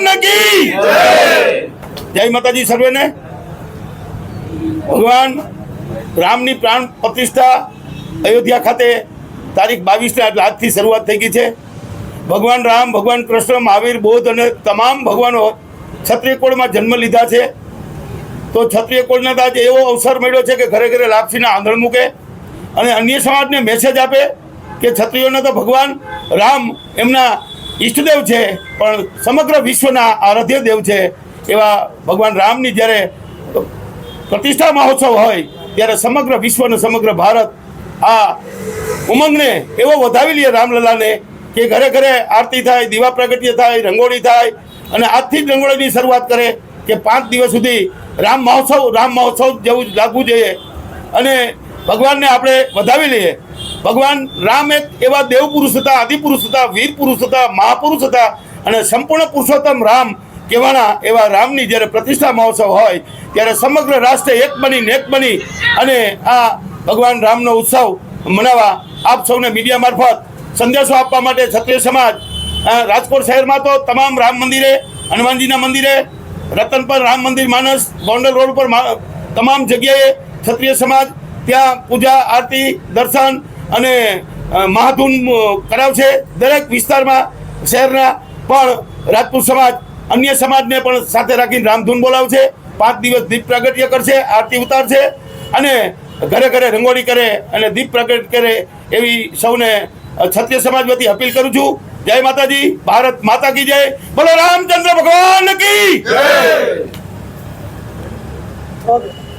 ભગવાન કી જય માતાજી સર્વેને. ભગવાન રામની પ્રાણ પ્રતિષ્ઠા અયોધ્યા ખાતે તારીખ બાવીસના એટલે આજથી શરૂઆત થઈ ગઈ છે. ભગવાન રામ, ભગવાન કૃષ્ણ, મહાવીર બોધ અને તમામ ભગવાનો ક્ષત્રિય કુળમાં જન્મ લીધા છે. તો ક્ષત્રિય કુળને તો આજે એવો અવસર મળ્યો છે કે ઘરે ઘરે લાપસીના આંધણ મૂકે અને અન્ય સમાજને મેસેજ આપે કે ક્ષત્રિયોને તો ભગવાન રામ એમના ઈષ્ટદેવ છે, પણ સમગ્ર વિશ્વના આરાધ્ય દેવ છે. એવા ભગવાન રામની જ્યારે પ્રતિષ્ઠા મહોત્સવ હોય, ત્યારે સમગ્ર વિશ્વ અને સમગ્ર ભારત આ ઉમંગને એવો વધાવી લે રામલલાને કે ઘરે ઘરે આરતી થાય, દીવા પ્રગટ્ય થાય, રંગોળી થાય અને આજથી જ રંગોળીની શરૂઆત કરે કે પાંચ દિવસ સુધી રામ મહોત્સવ રામ મહોત્સવ જેવું જ લાગવું જોઈએ. અને ભગવાનને આપણે વધાવી લઈએ. ભગવાન રામ એક એવા દેવ પુરુષ હતા આદિ પુરુષ હતા વીર પુરુષ હતા, મહાપુરુષ હતા અને સંપૂર્ણ પુરુષોત્તમ રામ કહેવાના એવા રામની જ્યારે પ્રતિષ્ઠા મહોત્સવ હોય, ત્યારે સમગ્ર રાષ્ટ્ર એક બની નેક બની અને આ ભગવાન રામનો ઉત્સવ મનાવવા આપ સૌને મીડિયા મારફત સંદેશો આપવા માટે ક્ષત્રિય સમાજ રાજકોટ શહેરમાં તો તમામ રામ મંદિરે, હનુમાનજીના મંદિરે રતનપર રામ મંદિર, માનસ ગોંડલ રોડ પર તમામ જગ્યાએ ક્ષત્રિય સમાજ, ત્યાં પૂજા, આરતી, દર્શન અને મહાધૂન કરાવશે દરેક વિસ્તારમાં, શહેરના પણ રાજપૂત સમાજ, અન્ય સમાજને પણ સાથે રાખીને રામધૂન બોલાવશે પાંચ દિવસ દીપ પ્રાગટ્ય કરશે, આરતી ઉતારશે અને ઘરે ઘરે રંગોળી કરે અને દીપ પ્રગટ કરે એવી સૌને ક્ષત્રિય સમાજ વતી અપીલ કરું છું. જય માતાજી, ભારત માતા કી જય. બોલો રામચંદ્ર ભગવાન કી ઓકે